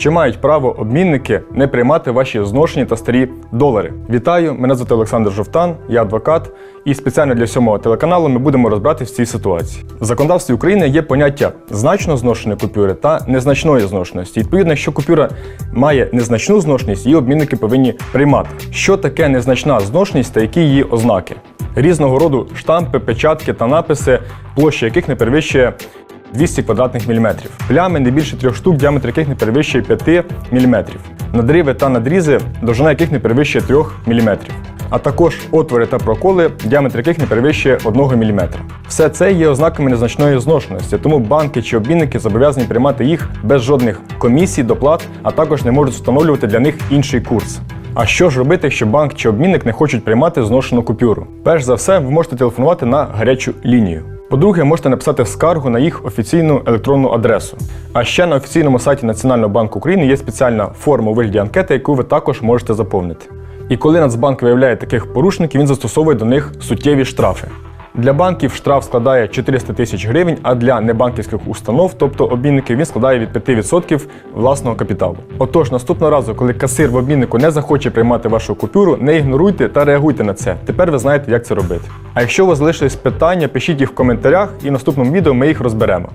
Чи мають право обмінники не приймати ваші зношені та старі долари? Вітаю! Мене звати Олександр Жовтан, я адвокат, і спеціально для сьомого телеканалу ми будемо розбиратися в цій ситуації. В законодавстві України є поняття значно зношеної купюри та незначної зношеності. Відповідно, якщо купюра має незначну зношеність, її обмінники повинні приймати. Що таке незначна зношеність та які її ознаки? Різного роду штампи, печатки та написи, площа яких не перевищує 200 квадратних міліметрів. Плями не більше трьох штук, діаметр яких не перевищує 5 міліметрів. Надриви та надрізи, довжина яких не перевищує 3 міліметрів. А також отвори та проколи, діаметр яких не перевищує 1 мм. Все це є ознаками незначної зношеності, тому банки чи обмінники зобов'язані приймати їх без жодних комісій, доплат, а також не можуть встановлювати для них інший курс. А що ж робити, якщо банк чи обмінник не хочуть приймати зношену купюру? Перш за все, ви можете телефонувати на гарячу лінію. По-друге, можете написати скаргу на їх офіційну електронну адресу. А ще на офіційному сайті Національного банку України є спеціальна форма у вигляді анкети, яку ви також можете заповнити. І коли Нацбанк виявляє таких порушників, він застосовує до них суттєві штрафи. Для банків штраф складає 400 тисяч гривень, а для небанківських установ, тобто обмінників, він складає від 5% власного капіталу. Отож, наступного разу, коли касир в обміннику не захоче приймати вашу купюру, не ігноруйте та реагуйте на це. Тепер ви знаєте, як це робити. А якщо у вас залишились питання, пишіть їх в коментарях, і в наступному відео ми їх розберемо.